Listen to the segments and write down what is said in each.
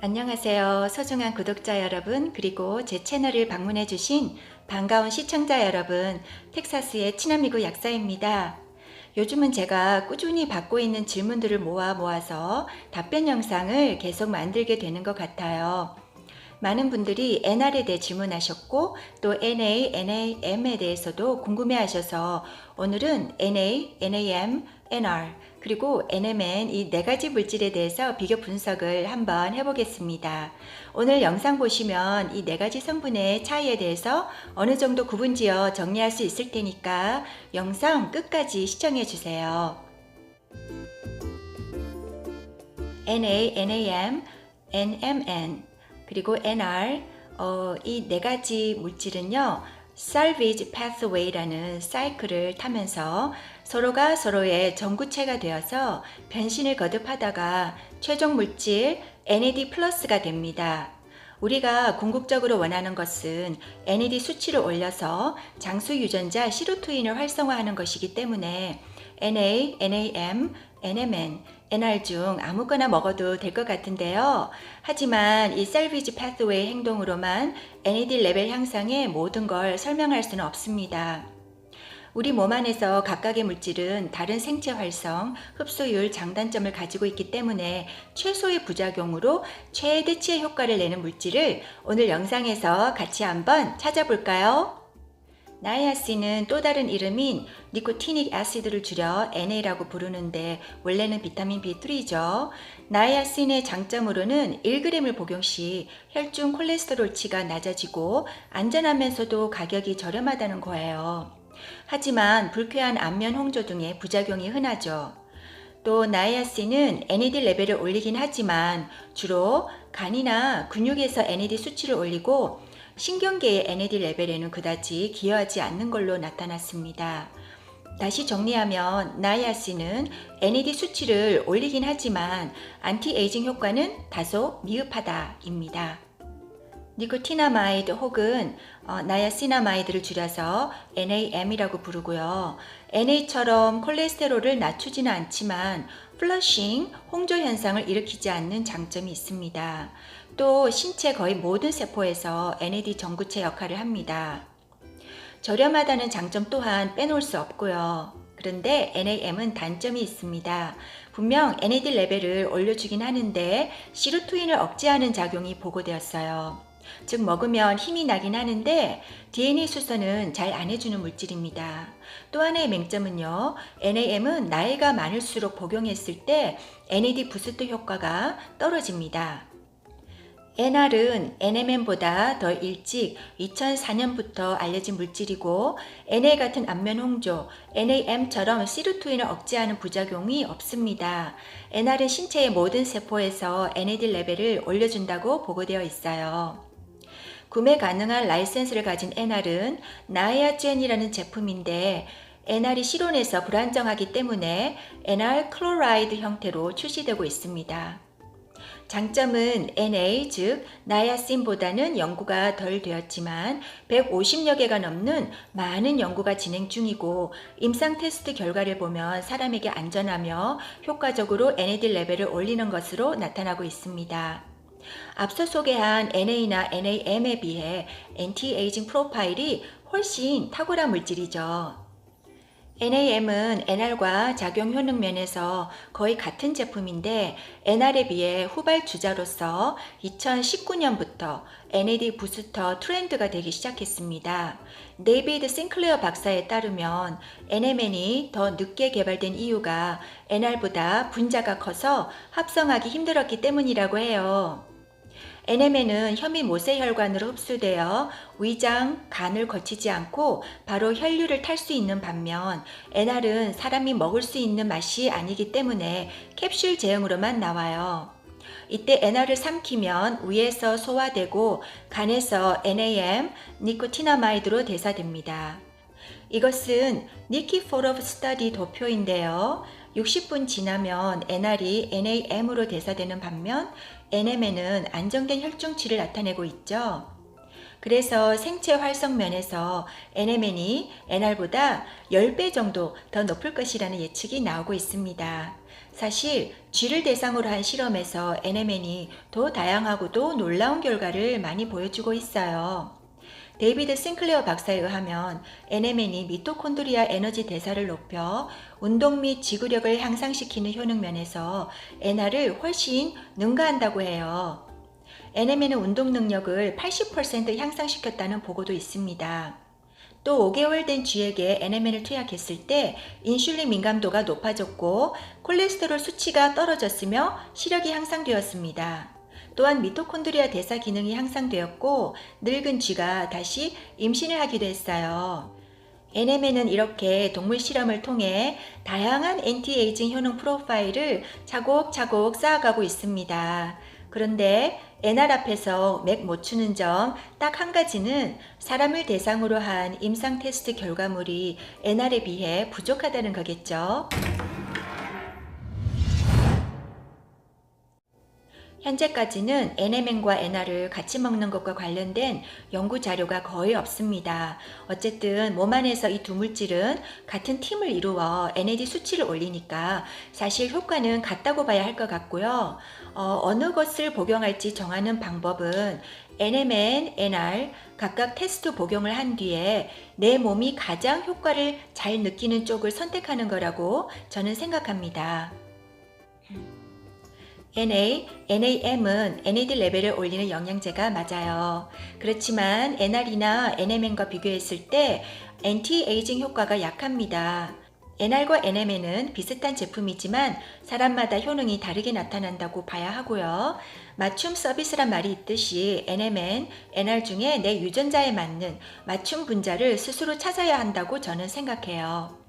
안녕하세요. 소중한 구독자 여러분, 그리고 제 채널을 방문해주신 반가운 시청자 여러분, 텍사스의 친한미국 약사입니다. 요즘은 제가 꾸준히 받고 있는 질문들을 모아 모아서 답변 영상을 계속 만들게 되는 것 같아요. 많은 분들이 NR에 대해 질문하셨고 또 NA, NAM에 대해서도 궁금해 하셔서 오늘은 NA, NAM, NR 그리고 NMN 이 네 가지 물질에 대해서 비교 분석을 한번 해보겠습니다. 오늘 영상 보시면 이 네 가지 성분의 차이에 대해서 어느 정도 구분지어 정리할 수 있을 테니까 영상 끝까지 시청해 주세요. NA, NAM, NMN 그리고 NR 어, 이 네 가지 물질은요. salvage pathway라는 사이클을 타면서 서로가 서로의 전구체가 되어서 변신을 거듭하다가 최종 물질 NAD 플러스가 됩니다. 우리가 궁극적으로 원하는 것은 NAD 수치를 올려서 장수 유전자 시루토인을 활성화하는 것이기 때문에 NA, NAM, NMN, NR 중 아무거나 먹어도 될 것 같은데요. 하지만 이 셀비지 패스웨이 행동으로만 NAD 레벨 향상의 모든 걸 설명할 수는 없습니다. 우리 몸 안에서 각각의 물질은 다른 생체 활성, 흡수율, 장단점을 가지고 있기 때문에 최소의 부작용으로 최대치의 효과를 내는 물질을 오늘 영상에서 같이 한번 찾아볼까요? 나이아신은 또 다른 이름인 니코티닉 애시드를 줄여 NA라고 부르는데 원래는 비타민 B3죠. 나이아신의 장점으로는 1g을 복용 시 혈중 콜레스테롤치가 낮아지고 안전하면서도 가격이 저렴하다는 거예요. 하지만 불쾌한 안면 홍조 등의 부작용이 흔하죠. 또 나이아신은 NAD 레벨을 올리긴 하지만 주로 간이나 근육에서 NAD 수치를 올리고 신경계의 NAD 레벨에는 그다지 기여하지 않는 걸로 나타났습니다. 다시 정리하면 나이아신은 NAD 수치를 올리긴 하지만 안티에이징 효과는 다소 미흡하다입니다. 니코티나마이드 혹은 어, 나야시나마이드를 줄여서 NAM이라고 부르고요. NA처럼 콜레스테롤을 낮추지는 않지만 플러싱, 홍조 현상을 일으키지 않는 장점이 있습니다. 또 신체 거의 모든 세포에서 NAD 전구체 역할을 합니다. 저렴하다는 장점 또한 빼놓을 수 없고요. 그런데 NAM은 단점이 있습니다. 분명 NAD 레벨을 올려주긴 하는데 시루토인을 억제하는 작용이 보고되었어요. 즉 먹으면 힘이 나긴 하는데 DNA 수선은 잘 안 해주는 물질입니다. 또 하나의 맹점은요. NAM은 나이가 많을수록 복용했을 때 NAD 부스트 효과가 떨어집니다. NR은 NMN보다 더 일찍 2004년부터 알려진 물질이고 NA 같은 안면 홍조, NAM처럼 시루토인을 억제하는 부작용이 없습니다. NR은 신체의 모든 세포에서 NAD 레벨을 올려준다고 보고되어 있어요. 구매 가능한 라이센스를 가진 NR은 나이아젠이라는 제품인데 NR이 실온에서 불안정하기 때문에 NR 클로라이드 형태로 출시되고 있습니다. 장점은 NA 즉 나야신보다는 연구가 덜 되었지만 150여 개가 넘는 많은 연구가 진행 중이고 임상 테스트 결과를 보면 사람에게 안전하며 효과적으로 NAD 레벨을 올리는 것으로 나타나고 있습니다. 앞서 소개한 NA나 NAM에 비해 엔티에이징 프로파일이 훨씬 탁월한 물질이죠. NAM은 NR과 작용 효능 면에서 거의 같은 제품인데 NR에 비해 후발 주자로서 2019년부터 NAD 부스터 트렌드가 되기 시작했습니다. 데이비드 싱클레어 박사에 따르면 NMN이 더 늦게 개발된 이유가 NR보다 분자가 커서 합성하기 힘들었기 때문이라고 해요. NMN은 혐의 모세혈관으로 흡수되어 위장, 간을 거치지 않고 바로 혈류를 탈 수 있는 반면 NR은 사람이 먹을 수 있는 맛이 아니기 때문에 캡슐 제형으로만 나와요. 이때 NR을 삼키면 위에서 소화되고 간에서 NAM, 니코티나마이드로 대사됩니다. 이것은 니키 포러브 스터디 도표인데요. 60분 지나면 NR이 NAM으로 대사되는 반면 NMN은 안정된 혈중치를 나타내고 있죠. 그래서 생체 활성 면에서 NMN이 NR보다 10배 정도 더 높을 것이라는 예측이 나오고 있습니다. 사실 쥐를 대상으로 한 실험에서 NMN이 더 다양하고도 놀라운 결과를 많이 보여주고 있어요. 데이비드 싱클레어 박사에 의하면 NMN이 미토콘드리아 에너지 대사를 높여 운동 및 지구력을 향상시키는 효능 면에서 NR을 훨씬 능가한다고 해요. NMN은 운동 능력을 80% 향상시켰다는 보고도 있습니다. 또 5개월 된 쥐에게 NMN을 투약했을 때 인슐린 민감도가 높아졌고 콜레스테롤 수치가 떨어졌으며 시력이 향상되었습니다. 또한 미토콘드리아 대사 기능이 향상되었고 늙은 쥐가 다시 임신을 하기도 했어요. NMN은 이렇게 동물 실험을 통해 다양한 엔티에이징 효능 프로파일을 차곡차곡 쌓아가고 있습니다. 그런데 NR 앞에서 맥 못 추는 점 딱 한 가지는 사람을 대상으로 한 임상 테스트 결과물이 NR에 비해 부족하다는 거겠죠. 현재까지는 NMN과 NR을 같이 먹는 것과 관련된 연구 자료가 거의 없습니다. 어쨌든 몸 안에서 이 두 물질은 같은 팀을 이루어 NAD 수치를 올리니까 사실 효과는 같다고 봐야 할 것 같고요. 어, 느 것을 복용할지 정하는 방법은 NMN, NR 각각 테스트 복용을 한 뒤에 내 몸이 가장 효과를 잘 느끼는 쪽을 선택하는 거라고 저는 생각합니다. NA, NAM은 NAD 레벨을 올리는 영양제가 맞아요. 그렇지만 NR이나 NMN과 비교했을 때 엔티에이징 효과가 약합니다. NR과 NMN은 비슷한 제품이지만 사람마다 효능이 다르게 나타난다고 봐야 하고요. 맞춤 서비스란 말이 있듯이 NMN, NR 중에 내 유전자에 맞는 맞춤 분자를 스스로 찾아야 한다고 저는 생각해요.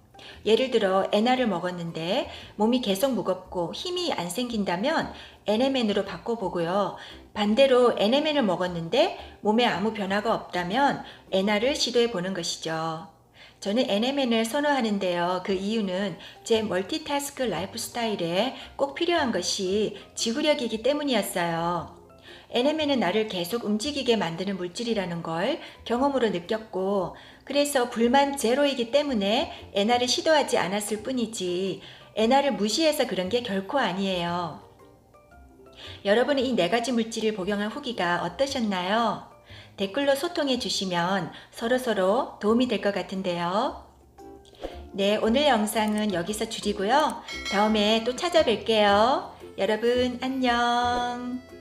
예를 들어 NR을 먹었는데 몸이 계속 무겁고 힘이 안 생긴다면 NMN으로 바꿔보고요. 반대로 NMN을 먹었는데 몸에 아무 변화가 없다면 NR을 시도해 보는 것이죠. 저는 NMN을 선호하는데요. 그 이유는 제 멀티타스크 라이프 스타일에 꼭 필요한 것이 지구력이기 때문이었어요. NMN은 나를 계속 움직이게 만드는 물질이라는 걸 경험으로 느꼈고, 그래서 불만 제로이기 때문에 NR을 시도하지 않았을 뿐이지, NR을 무시해서 그런 게 결코 아니에요. 여러분은 이 네 가지 물질을 복용한 후기가 어떠셨나요? 댓글로 소통해 주시면 서로서로 도움이 될 것 같은데요. 네, 오늘 영상은 여기서 줄이고요. 다음에 또 찾아뵐게요. 여러분, 안녕.